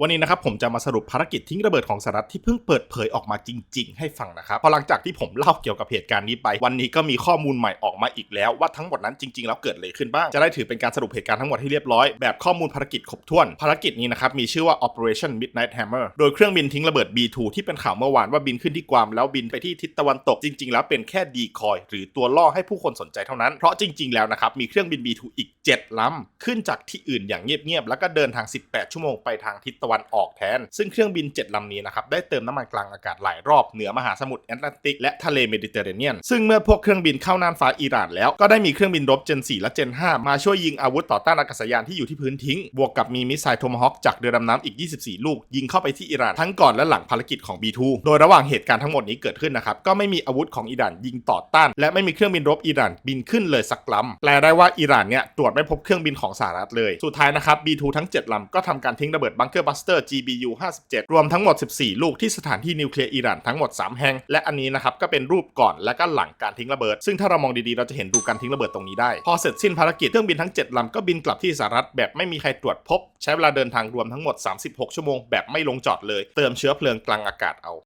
วันนี้นะครับผมจะมาสรุปภารกิจทิ้งระเบิดของสหรัฐที่เพิ่งเปิดเผยออกมาจริง ๆ ให้ฟังนะครับพราะหลังจากที่ผมเล่าเกี่ยวกับเหตุการณ์นี้ไป วันนี้ก็มีข้อมูลใหม่ออกมาอีกแล้วว่าทั้งหมดนั้นจริง ๆ แล้วเกิดอะไรขึ้นบ้างจะได้ถือเป็นการสรุปเหตุการณ์ทั้งหมดให้เรียบร้อยแบบข้อมูลภารกิจครบถ้วนภารกิจนี้นะครับมีชื่อว่า Operation Midnight Hammer โดยเครื่องบินทิ้งระเบิด B2 ที่เป็นข่าวเมื่อวานว่าบินขึ้นที่กวามแล้วบินไปที่ทิศตะวันตกจริง ๆ แล้วเป็นแค่ดีคอยหรือตัวล่อให้ผู้คนสนใจเท่านั้นเพราะจริง ๆ แล้วนะครับมีเครื่องบิน B2 อีก 7ลำขึ้นจากที่อื่นอย่างเงียบๆแล้วก็เดินทาง 18 ชั่วโมงไปทางทิศตะวันออกแทน ซึ่งเครื่องบิน 7 ลำนี้นะครับได้เติมน้ำมันกลางอากาศหลายรอบเหนือมหาสมุทรแอตแลนติกและทะเลเมดิเตอร์เรเนียน ซึ่งเมื่อพวกเครื่องบินเข้าน่านฟ้าอิหร่านแล้วก็ได้มีเครื่องบินรบเจน 4 และเจน 5 มาช่วยยิงอาวุธต่อต้านอากาศยานที่อยู่ที่พื้นทิ้ง บวกกับมีมิสไซล์โทมฮอคจากเรือดำน้ำอีก 24 ลูก ยิงเข้าไปที่อิหร่านทั้งก่อนและหลังภารกิจของ B2 โดยระหว่างเหตุการณ์ทั้งหมดนี้เกิดขึ้นนะครับก็ไม่มีอาวุธของอิหร่านยิงต่อต้าน และไม่มีเครื่องบินรบอิหร่านบินขึ้นเลยสักลำแปลได้ว่าอิหร่านเนี่ยตรวจไม่พบเครื่องบินของสหรัฐเลย สุดท้ายนะครับ B2 ทั้ง 7ลำก็ทำการทิ้งระเบิดบังเกอร์บัสเตอร์ GBU 57 รวมทั้งหมด 14 ลูกที่สถานที่นิวเคลียร์อิหร่านทั้งหมด 3 แห่ง และอันนี้นะครับก็เป็นรูปก่อนและก็หลังการทิ้งระเบิด ซึ่งถ้าเรามองดีๆ เราจะเห็นรูการทิ้งระเบิดตรงนี้ได้ พอเสร็จสิ้นภารกิจเครื่องบินทั้ง 7ลำก็บินกลับที่สหรัฐแบบไม่มีใครตรวจพบ ใช้เวลาเดินทางรวมทั้งหมด 36 ชั่วโมงแบบไม่ลงจอดเลย เติมเชื้อเพลิงกลางอากาศเอา